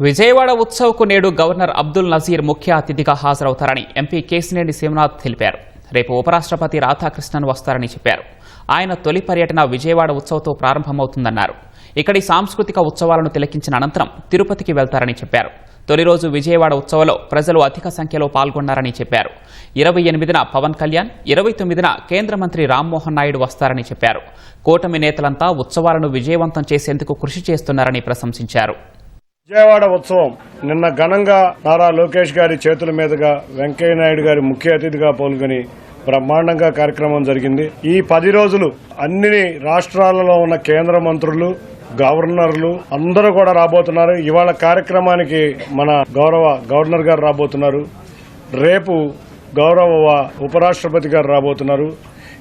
విజయవాడ ఉత్సవ్కు నేడు గవర్నర్ అబ్దుల్ నజీర్ ముఖ్య అతిథిగా హాజరవుతారని ఎంపీ కేసినేని శివనాథ్ తెలిపారు. రేపు ఉపరాష్ట్రపతి రాధాకృష్ణన్ వస్తారని చెప్పారు. ఆయన తొలి పర్యటన విజయవాడ ఉత్సవ్తో ప్రారంభమవుతుందన్నారు. ఇక్కడి సాంస్కృతిక ఉత్సవాలను తిలకించిన అనంతరం తిరుపతికి వెళ్తారని చెప్పారు. తొలి రోజు విజయవాడ ఉత్సవంలో ప్రజలు అధిక సంఖ్యలో పాల్గొన్నారని చెప్పారు. ఇరవై ఎనిమిదిన పవన్ కళ్యాణ్ ఇరవై తొమ్మిదిన కేంద్ర మంత్రి రామ్మోహన్ నాయుడు వస్తారని చెప్పారు. కూటమి నేతలంతా ఉత్సవాలను విజయవంతం చేసేందుకు కృషి చేస్తున్నారని ప్రశంసించారు. విజయవాడ ఉత్సవం నిన్న ఘనంగా నారా లోకేష్ గారి చేతుల మీదుగా వెంకయ్య నాయుడు గారి ముఖ్య అతిథిగా పాల్గొని బ్రహ్మాండంగా కార్యక్రమం జరిగింది. ఈ పది రోజులు అన్ని రాష్ట్రాలలో ఉన్న కేంద్ర మంత్రులు గవర్నర్లు అందరూ కూడా రాబోతున్నారు. ఇవాళ కార్యక్రమానికి మన గౌరవ గవర్నర్ గారు రాబోతున్నారు. రేపు గౌరవ ఉపరాష్ట్రపతి గారు రాబోతున్నారు.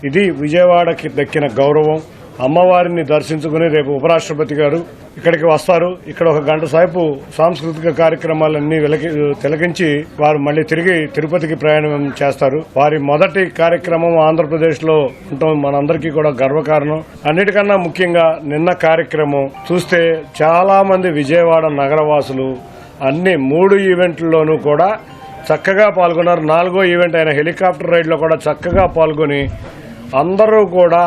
ఇది విజయవాడకి దక్కిన గౌరవం. అమ్మవారిని దర్శించుకుని రేపు ఉపరాష్ట్రపతి గారు ఇక్కడికి వస్తారు. ఇక్కడ ఒక గంట సేపు సాంస్కృతిక కార్యక్రమాలన్నీ వెలకి తిలకించి వారు మళ్ళీ తిరిగి తిరుపతికి ప్రయాణం చేస్తారు. వారి మొదటి కార్యక్రమం ఆంధ్రప్రదేశ్లో ఉండటం మనందరికీ కూడా గర్వకారణం. అన్నిటికన్నా ముఖ్యంగా నిన్న కార్యక్రమం చూస్తే చాలా మంది విజయవాడ నగరవాసులు అన్ని మూడు ఈవెంట్లలోనూ కూడా చక్కగా పాల్గొన్నారు. నాలుగో ఈవెంట్ అయిన హెలికాప్టర్ రైడ్లో కూడా చక్కగా పాల్గొని అందరూ కూడా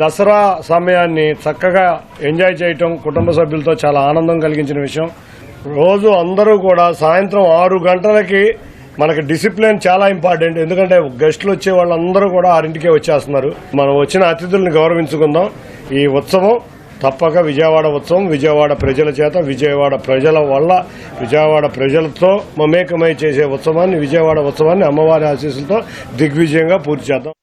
దసరా సమయాన్ని చక్కగా ఎంజాయ్ చేయటం కుటుంబ సభ్యులతో చాలా ఆనందం కలిగించిన విషయం. రోజు అందరూ కూడా సాయంత్రం ఆరు గంటలకి మనకి డిసిప్లిన్ చాలా ఇంపార్టెంట్. ఎందుకంటే గెస్టులు వచ్చే వాళ్ళందరూ కూడా ఆరింటికే వచ్చేస్తున్నారు. మనం వచ్చిన అతిథుల్ని గౌరవించుకుందాం. ఈ ఉత్సవం తప్పక విజయవాడ ఉత్సవం. విజయవాడ ప్రజల చేత విజయవాడ ప్రజల వల్ల విజయవాడ ప్రజలతో మమేకమై చేసే ఉత్సవాన్ని విజయవాడ ఉత్సవాన్ని అమ్మవారి ఆశీస్సులతో దిగ్విజయంగా పూర్తి చేద్దాం.